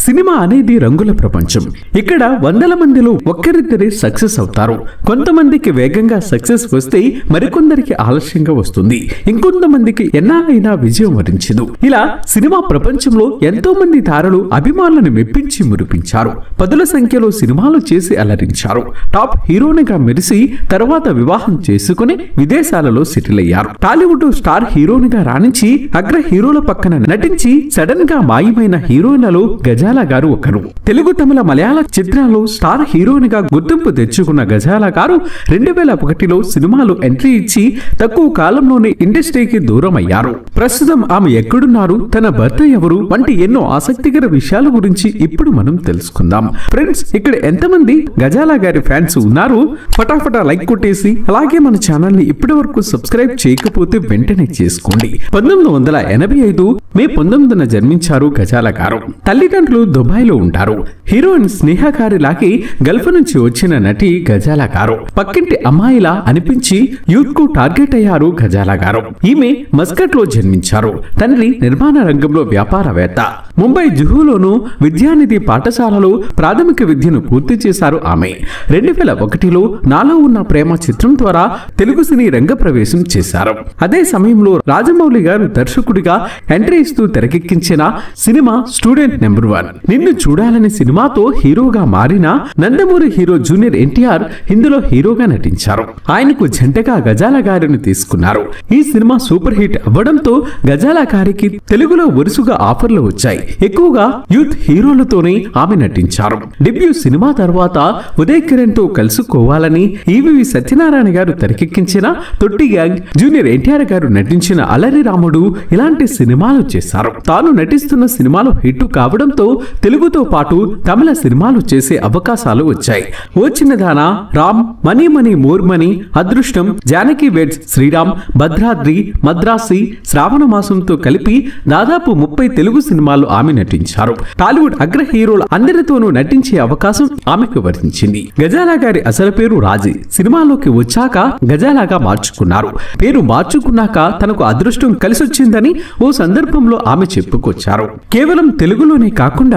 Cinema అనేది రంగుల ప్రపంచం. ఇక్కడ వందల మందిలో ఒక్కరిద్దరే సక్సెస్ అవుతారు. కొంతమందికి వేగంగా సక్సెస్ వస్తే మరికొందరికి ఆలస్యంగా వస్తుంది. ఇంకొంతమందికి ఎన్నైనా విజయం వరించదు. ఇలా సినిమా ప్రపంచంలో ఎంతో మంది తారలు అభిమానులను మెప్పించి మురిపించారు. పదుల సంఖ్యలో సినిమాలు చేసి అలరించారు. టాప్ హీరోనిగా మెరిసి తర్వాత వివాహం చేసుకుని విదేశాలలో సెటిల్ అయ్యారు. టాలీవుడ్ స్టార్ హీరోనిగా రాణించి అగ్ర హీరోల పక్కన నటించి సడన్గా మాయమైన హీరోయిన్లలో గజాల గారు ఒకరు. తెలుగు తమిళ మలయాళ చిత్రాల్లో స్టార్ హీరోనిగా గుర్తింపు తెచ్చుకున్న గజాల గారు రెండు వేల ఒకటిలో సినిమాలు ఎంట్రీ ఇచ్చి తక్కువ కాలంలోనే ఇండస్ట్రీకి దూరం అయ్యారు ప్రస్తుతం ఆమె ఎక్కడున్నారు తన భర్త ఎవరు వంటి ఎన్నో ఆసక్తికర విషయాల గురించి ఇప్పుడు మనం తెలుసుకుందాం. ఫ్రెండ్స్ ఇక్కడ ఎంతమంది గజాల గారి ఫ్యాన్స్ ఉన్నారు? ఫటాఫటా లైక్ కొట్టేసి అలాగే మన ఛానల్ని ఇప్పటి వరకు సబ్స్క్రైబ్ చేయకపోతే వెంటనే చేసుకోండి. పంతొమ్మిది వందల ఎనభై ఐదు మే పంతొమ్మిదిన జన్మించారు గజాల గారు. తల్లిదండ్రులు దుబాయ్లో ఉంటారు. హీరోయిన్ స్నేహ గారిలాగే గల్ఫ్ నుంచి వచ్చిన నటి గజాల గారు. పక్కింటి అమ్మాయిలా అనిపించి యూత్కు టార్గెట్ అయ్యారు గజాల గారు. ఈమె మస్కట్లో జన్మించారు. తండ్రి నిర్మాణ రంగంలో వ్యాపారవేత్త. ముంబై జుహులోను విద్యానిధి పాఠశాలలో ప్రాథమిక విద్యను పూర్తి చేశారు ఆమె. రెండు వేల ఒకటిలో నాలో ఉన్న ప్రేమ చిత్రం ద్వారా తెలుగు సినీ రంగ ప్రవేశం చేశారు. అదే సమయంలో రాజమౌళి గారు దర్శకుడిగా ఎంట్రీ ఇస్తూ తెరకెక్కించిన సినిమా స్టూడెంట్ నెంబర్ వన్. నిన్ను చూడాలని సినిమాతో హీరోగా మారిన నందమూరి హీరో జూనియర్ ఎన్టీఆర్ ఇందులో హీరోగా నటించారు. ఆయనకు జంటగా గజాల గారిని తీసుకున్నారు. ఈ సినిమా సూపర్ హిట్ అవ్వడంతో గజాల గారికి తెలుగులో వరుసగా ఆఫర్లు వచ్చాయి. ఎక్కువగా యూత్ హీరోలతోనే ఆమె నటించారు. డెబ్యూ సినిమా తర్వాత ఉదయ్ కిరణ్తో కలుసుకోవాలని ఈవివి సత్యనారాయణ గారు తెరకెక్కించిన తొట్టి గ్యాంగ్ జూనియర్ ఎన్టీఆర్ గారు నటించిన అలరి రాముడు ఇలాంటి సినిమాలు చేశారు. తాను నటిస్తున్న సినిమాలు హిట్ కావడంతో తెలుగుతో పాటు తమిళ సినిమాలు చేసే అవకాశాలు వచ్చాయి. ఓ Chinnadana Ram money money more money అదృష్టం జానకి వెడ్స్ శ్రీరామ్ భద్రాద్రి మద్రాసి శ్రావణ మాసంతో కలిపి దాదాపు ముప్పై తెలుగు సినిమాలు ఆమె నటించారు. టాలీవుడ్ అగ్ర హీరోల అందరితోనూ నటించే అవకాశం ఆమెకు వరించింది. గజాలా గారి అసలు పేరు రాజీ. సినిమాలోకి వచ్చాక గజాలాగా మార్చుకున్నారు. పేరు మార్చుకున్నాక తనకు అదృష్టం కలిసొచ్చిందని ఓ సందర్భంలో ఆమె చెప్పుకొచ్చారు. కేవలం తెలుగులోనే కాకుండా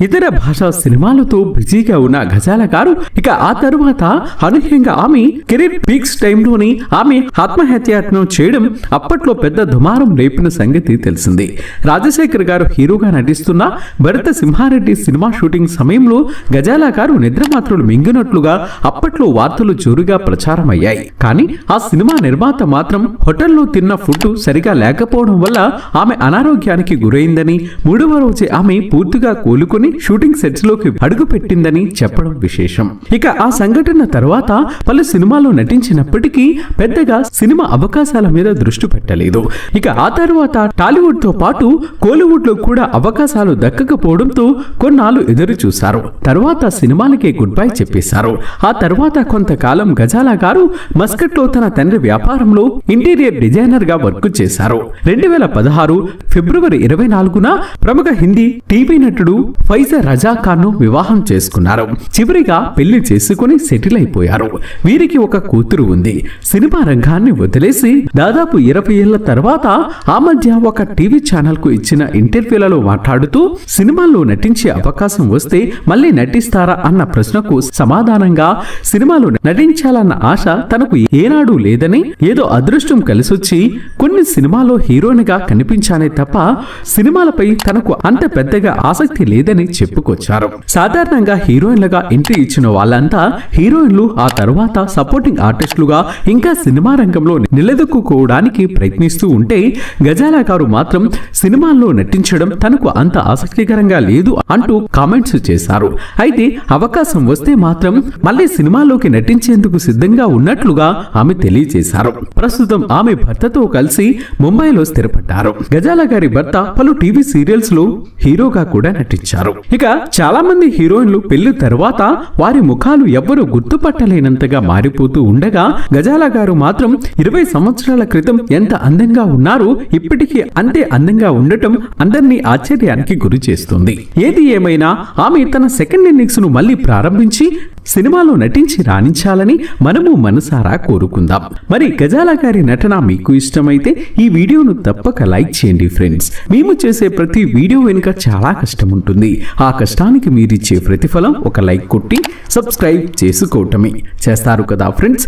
ఇతర భాషా సినిమాలతో బిజీగా ఉన్న గజాల గారు ఇక ఆ తరువాత అనూహ్యంగా ఆమె కెరీర్ పీక్స్ టైంలోని ఆమె ఆత్మహత్యాయత్నం చేయడం అప్పట్లో పెద్ద దుమారం రేపిన సంగతి తెలిసింది. రాజశేఖర్ గారు హీరోగా నటిస్తున్న భరత సింహారెడ్డి సినిమా షూటింగ్ సమయంలో గజాల గారు నిద్రమాత్రలు మింగినట్లుగా అప్పట్లో వార్తలు జోరుగా ప్రచారమయ్యాయి. కానీ ఆ సినిమా నిర్మాత మాత్రం హోటల్లో తిన్న ఫుడ్ సరిగా లేకపోవడం వల్ల ఆమె అనారోగ్యానికి గురైందని మూడవ రోజే ఆమె పూర్తిగా కోలుకుని షూటింగ్ సెట్స్లోకి అడుగు పెట్టిందని చెప్పడం విశేషం. ఇక ఆ సంఘటన తర్వాత పలు సినిమాల్లో నటించినప్పటికీ పెద్దగా సినిమా అవకాశాల మీద దృష్టి పెట్టలేదు. ఇక ఆ తర్వాత టాలీవుడ్తో పాటు కోలీవుడ్లో కూడా అవకాశాలు దక్కకపోవడంతో కొన్నాళ్ళు ఎదురు చూశారు. తర్వాత సినిమాలకే గుడ్ బై చెప్పేశారు. ఆ తర్వాత కొంతకాలం గజాలా గారు మస్కట్లో తన తండ్రి వ్యాపారంలో ఇంటీరియర్ డిజైనర్గా వర్క్ చేశారు. రెండు వేల పదహారు ఫిబ్రవరి ఇరవై నాలుగున ప్రముఖ హిందీ టీవీ నటుడు ఫైజర్ రజా ఖాన్ను వివాహం చేసుకున్నారు. చివరిగా పెళ్ళి చేసుకుని సెటిల్ అయిపోయారు. వీరికి ఒక కూతురు ఉంది. సినిమా రంగాన్ని వదిలేసి దాదాపు ఇరవై ఏళ్ళ తర్వాత ఆ మధ్య ఒక టీవీ ఛానల్కు ఇచ్చిన ఇంటర్వ్యూలలో మాట్లాడుతూ సినిమాల్లో నటించే అవకాశం వస్తే మళ్ళీ నటిస్తారా? అన్న ప్రశ్నకు సమాధానంగా సినిమాలో నటించాలన్న ఆశ తనకు ఏనాడు లేదని ఏదో అదృష్టం కలిసొచ్చి కొన్ని సినిమాలో హీరోయిన్గా కనిపించానే తప్ప సినిమాలపై తనకు అంత పెద్దగా ఆసక్తి ఆసక్తి లేదని చెప్పుకొచ్చారు. సాధారణంగా హీరోయిన్లుగా ఎంట్రీ ఇచ్చిన వాళ్ళంతా హీరోయిన్లు ఆ తర్వాత సపోర్టింగ్ ఆర్టిస్టులుగా ఇంకా సినిమా రంగంలో నిలదొక్కుకోవడానికి ప్రయత్నిస్తూ ఉంటే గజాల గారు మాత్రం సినిమాల్లో నటించడం తనకు అంత ఆసక్తికరంగా లేదు అంటూ కామెంట్స్ చేశారు. అయితే అవకాశం వస్తే మాత్రం మళ్ళీ సినిమాలోకి నటించేందుకు సిద్ధంగా ఉన్నట్లుగా ఆమె తెలియజేశారు. ప్రస్తుతం ఆమె భర్తతో కలిసి ముంబైలో స్థిరపడ్డారు. గజాల గారి భర్త పలు టీవీ సీరియల్స్లో హీరోగా కూడా నటించారు. ఇక చాలా మంది హీరోయిన్లు పెళ్ళి తర్వాత వారి ముఖాలు ఎవ్వరూ గుర్తుపట్టలేనంతగా మారిపోతూ ఉండగా గజాల గారు మాత్రం ఇరవై సంవత్సరాల క్రితం ఎంత అందంగా ఉన్నారో ఇప్పటికీ అంతే అందంగా ఉండటం అందరినీ ఆశ్చర్యానికి గురి చేస్తుంది. ఏది ఏమైనా ఆమె తన సెకండ్ ఇన్నింగ్స్ను మళ్ళీ ప్రారంభించి సినిమాలో నటించి రాణించాలని మనము మనసారా కోరుకుందాం. మరి గజాల గారి నటన మీకు ఇష్టమైతే ఈ వీడియోను తప్పక లైక్ చేయండి ఫ్రెండ్స్. మేము చేసే ప్రతి వీడియో వెనుక చాలా కష్టం ఉంటుంది. ఆ కష్టానికి మీరిచ్చే ప్రతిఫలం ఒక లైక్ కొట్టి సబ్స్క్రైబ్ చేసుకోవటమే. చేస్తారు కదా ఫ్రెండ్స్?